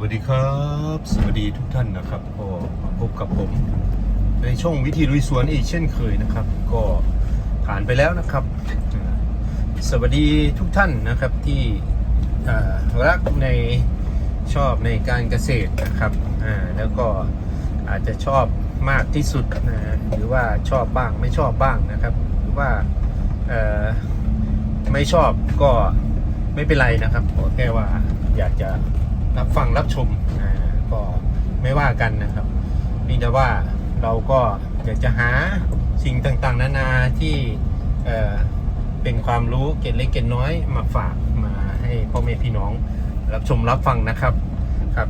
วัสดีครับ สวัสดีทุกท่านนะครับ ก็มาพบกับผม ในช่องวิธีลุยสวนอีกเช่นเคยนะครับ ก็ผ่านไปแล้วนะครับ สวัสดีทุกท่านนะครับที่รักในชอบในการเกษตรนะครับอ่าแล้วก็อาจจะชอบมากที่สุดนะฮะหรือว่าชอบบ้างไม่ชอบบ้างนะครับ หรือว่าเอ่อไม่ชอบก็ไม่เป็นไรนะครับขอแค่ว่าอยากจะ รับฟังรับชมอ่าก็ไม่ว่ากันนะครับเพียงแต่ว่าเราก็อยากจะหาสิ่งต่างๆ นานาที่เอ่อเป็นความรู้เกร็ดเล็กเกร็ดน้อยมาฝากมาให้พ่อแม่พี่น้อง รับชมรับฟังนะครับครับ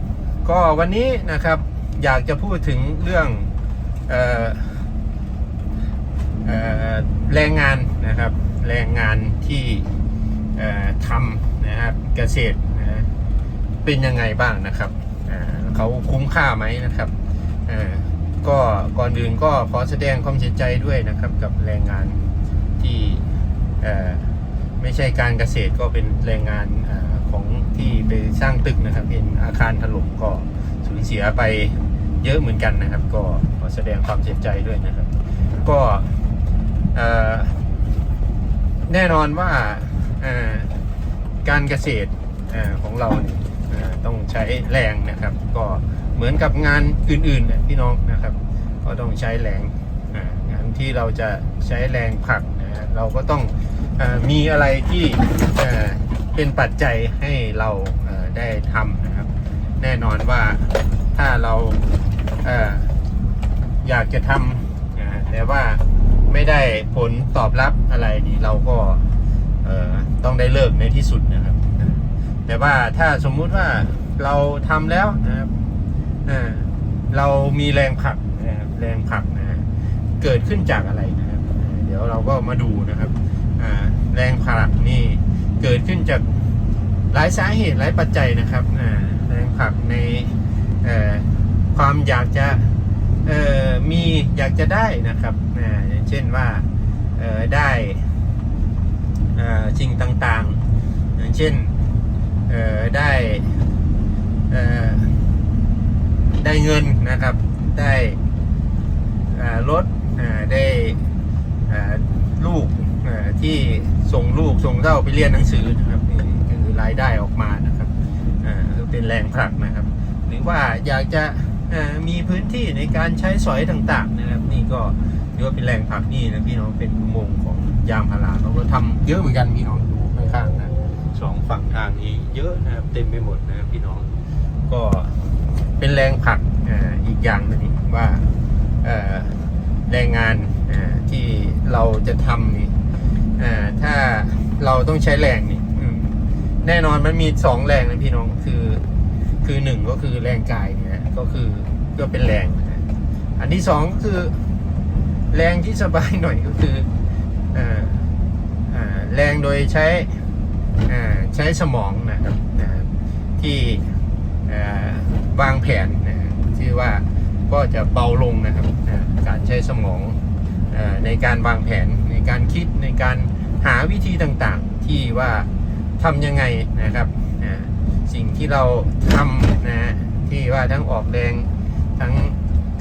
ก็วันนี้นะครับอยากจะพูดถึงเรื่องเอ่อเอ่อแรงงานนะครับ แรงงานที่เอ่อทำนะครับเกษตรนะ เป็นยังไงบ้างนะครับเขาคุ้มค่าไหมนะครับก็ก่อนอื่นก็ขอแสดงความเสียใจด้วยนะครับ กับแรงงานที่ไม่ใช่การเกษตรก็เป็นแรงงานอของที่ไปสร้างตึกนะครับ เป็นอาคารถล่มก็สูญเสียไปเยอะเหมือนกันนะครับ ก็ขอแสดงความเสียใจด้วยนะครับ ก็แน่นอนว่าการเกษตรของเรา ต้องใช้แรงนะครับ ก็เหมือนกับงานอื่นๆพี่น้องนะครับ ก็ต้องใช้แรงงานที่เราจะใช้แรงผลักนะฮะเราก็ต้องมีอะไรที่เป็นปัจจัยให้เราได้ทำนะครับ แน่นอนว่าถ้าเราอยากจะทำแต่ว่าไม่ได้ผลตอบรับอะไรนี่เราก็ต้องได้เลิกในที่สุดนะครับ แต่ว่าถ้าสมมุติว่าเราทำแล้วนะครับเรามีแรงผลักนะครับแรงผลักนะฮะเกิดขึ้นจากอะไรนะครับ เดี๋ยวเราก็มาดูนะครับแรงผลักนี่เกิดขึ้นจากหลายสาเหตุหลายปัจจัยนะครับแรงผลักในความอยากจะมีอยากจะได้นะครับอย่างเช่นว่าได้สิ่งต่างๆ อย่างเช่น ออได้เออได้เงินนะครับ ได้รถได้ลูกที่ส่งลูกส่งเต้าไปเรียนหนังสือนะครับนี่คือรายได้ออกมานะครับอ่าเป็นแรงผลักนะครับ หรือว่าอยากจะมีพื้นที่ในการใช้สอยต่างๆนะครับ นี่ก็เรียกว่าเป็นแรงผลักนี่นะพี่น้องเป็นอุมงของยางพาราเขาก็ทำเยอะเหมือนกันพี่น้องดูข้างๆนะ สองฝั่งทางนี้เยอะนะครับเต็มไปหมดนะครับพี่น้อง ก็เป็นแรงผลักอีกอย่างหนึงว่าแรงงานที่เราจะทำนี่ถ้าเราต้องใช้แรงนี่แน่นอนมันมีสองแรงนะพี่น้องคือคือหนึ่งก็คือแรงกายเนี่ยก็คือก็เป็นแรง อันที่สองก็คือแรงที่สบายหน่อยก็คืออแรงโดยใช้ ใช้สมองนะครับที่วางแผนนะที่ว่าก็จะเบาลงนะครับการใช้สมองอในการวางแผนในการคิดในการหาวิธีต่างๆ ที่ว่าทำยังไงนะครับสิ่งที่เราทำนะที่ว่าทั้งออกแรงทั้ง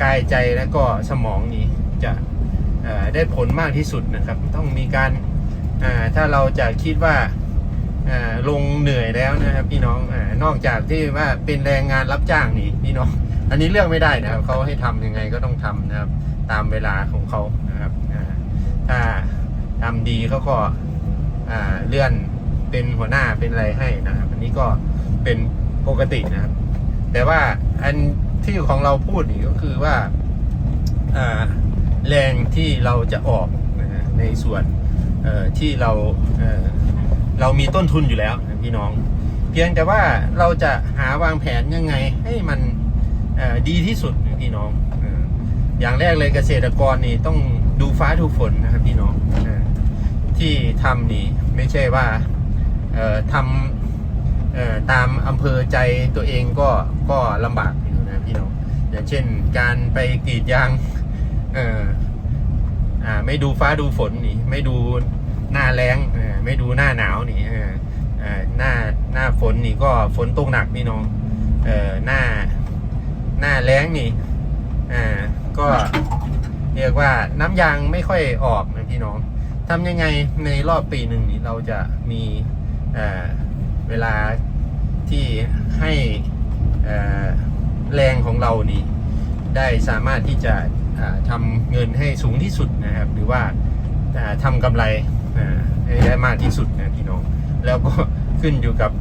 กายใจและก็สมองนี้จะได้ผลมากที่สุดนะครับ ต้องมีการถ้าเราจะคิดว่า ลงเหนื่อยแล้วนะครับพี่น้องอานอกจากที่ว่าเป็นแรงงานรับจ้างนี่พี่น้อง อันนี้เลือกไม่ได้นะครับเขาให้ทำยังไงก็ต้องทำนะครับ ตามเวลาของเขานะครับถ้าทำดีเขาก็อ่าเลื่อนเป็นหัวหน้าเป็นอะไรให้นะครับ อันนี้ก็เป็นปกตินะครับ แต่ว่าอันที่ของเราพูดนี่ก็คือว่าแรงที่เราจะออกนะในส่วนที่เรา เรามีต้นทุนอยู่แล้วพี่น้อง เพียงแต่ว่าเราจะหาวางแผนยังไงให้มันดีที่สุดพี่น้องอย่างแรกเลยเกษตรกรนี่ต้องดูฟ้าดูฝนนะครับพี่น้องที่ทำนี่ไม่ใช่ว่าทำตามอำเภอใจตัวเองก็ก็ลำบากอยู่นะพี่น้องอย่างเช่นการไปกรีดยางไม่ดูฟ้าดูฝนนี่ไม่ดู หน้าแล้งเออไม่ดูหน้าหนาวนี่เออหน้าหน้าฝนนี่ก็ฝนตกหนักพี่น้องเออนี่อ่าก็เรียกว่าน้ำยางไม่ค่อยออกนะพี่น้องทำยังไงในรอบปีหนึ่งนี้เราจะมีอ่าเวลาที่ให้อ่าแรงของเรานี่ได้สามารถที่จะทำเงินให้สูงที่สุดนะครับ หรือว่าทำกำไร ให้ได้มากที่สุดนะพี่น้อง แล้วก็ขึ้นอยู่กับ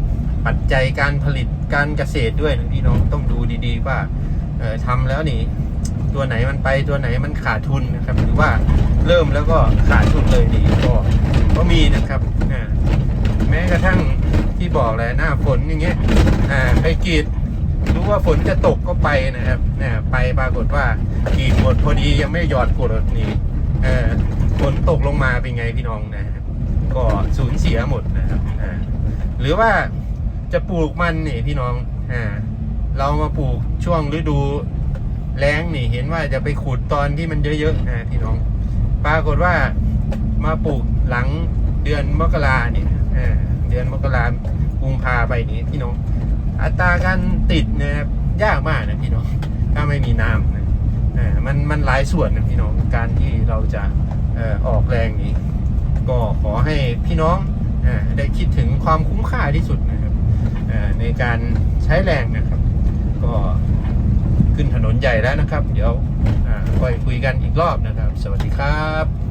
ปัจจัยการผลิตการเกษตรด้วยนะพี่น้องต้องดูดีๆว่าเอ่อทำแล้วนี่ตัวไหนมันไปตัวไหนมันขาดทุนนะครับหรือว่าเริ่มแล้วก็ขาดทุนเลยนี่ก็ก็มีนะครับแม้กระทั่งที่บอกเลยหน้าฝนอย่างเงี้ยไปกรีดรู้ว่าฝนจะตกก็ไปนะครับเนี่ยไปปรากฏว่ากรีดหมดพอดียังไม่หยอดกดนี่เออ ฝนตกลงมาเป็นไงพี่น้องนะครับก็สูญเสียหมดนะครับอ่าหรือว่าจะปลูกมันนี่พี่น้องอ่าเรามาปลูกช่วงฤดูแล้งนี่เห็นว่าจะไปขุดตอนที่มันเยอะๆนะพี่น้อง ปรากฏว่ามาปลูกหลังเดือนมกราเนี่ยเดือนมกรากุมภาไปนี้พี่น้อง อัตราการติดนะครับยากมากนะพี่น้องถ้าไม่มีน้ำนะมันมันหลายส่วนนะพี่น้องการที่เราจะ ออกแรงนี้ ก็ขอให้พี่น้องได้คิดถึงความคุ้มค่าที่สุดนะครับในการใช้แรงนะครับ ก็ขึ้นถนนใหญ่แล้วนะครับ เดี๋ยวค่อยคุยกันอีกรอบนะครับ สวัสดีครับ